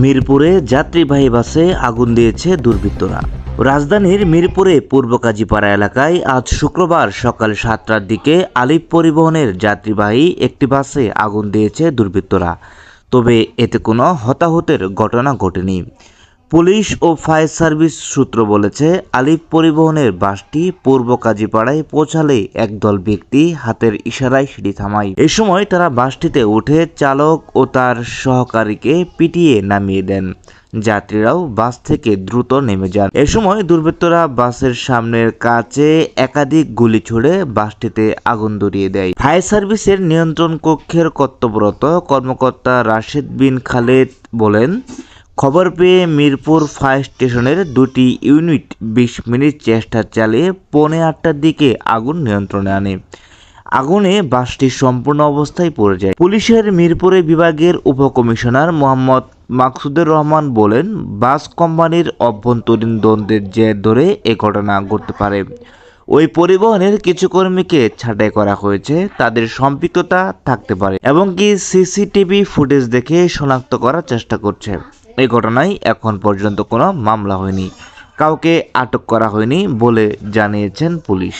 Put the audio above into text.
মিরপুরে যাত্রীবাহী বাসে আগুন দিয়েছে দুর্বৃত্তরা। রাজধানীর মিরপুরে পূর্ব কাজীপাড়া এলাকায় আজ শুক্রবার সকাল সাতটার দিকে আলিপ পরিবহনের যাত্রীবাহী একটি বাসে আগুন দিয়েছে দুর্বৃত্তরা। তবে এতে কোনো হতাহতের ঘটনা ঘটেনি। পুলিশ ও ফায়ার সার্ভিস সূত্র বলেছে, আলিফ পরিবহনের বাসটি পূর্ব কাজীপাড়ায় পৌঁছালে একদল ব্যক্তি হাতের ইশারায় সিঁড়ি থামায়। এ সময় তারা বাসটিতে উঠে চালক ও তার সহকারীকে পিটিয়ে নামিয়ে দেন। যাত্রীরাও বাস থেকে দ্রুত নেমে যান। এ সময় দুর্বৃত্তরা বাসের সামনের কাছে একাধিক গুলি ছুড়ে বাসটিতে আগুন ধরিয়ে দেয়। ফায়ার সার্ভিসের নিয়ন্ত্রণ কক্ষের কর্তব্যরত কর্মকর্তা রাশেদ বিন খালেদ বলেন খবর পেয়ে মিরপুর ফায়ার স্টেশনের দুটি ইউনিট বিশ মিনিট চেষ্টা চালিয়ে পৌনে আটটার দিকে আগুন নিয়ন্ত্রণে আনে। আগুনে বাসটি সম্পূর্ণ অবস্থায় পড়ে যায়। পুলিশের মিরপুরে বিভাগের উপকমিশনার মোহাম্মদ মাকসুদুর রহমান বলেন, বাস কোম্পানির অভ্যন্তরীণ দ্বন্দ্বের জের ধরে এ ঘটনা ঘটতে পারে। ওই পরিবহনের কিছু কর্মীকে ছাঁটাই করা হয়েছে। তাদের সম্পৃক্ততা থাকতে পারে এবং কি সিসিটিভি ফুটেজ দেখে শনাক্ত করার চেষ্টা করছে। এই ঘটনায় এখন পর্যন্ত কোনো মামলা হয়নি। কাউকে আটক করা হয়নি বলে জানিয়েছেন পুলিশ।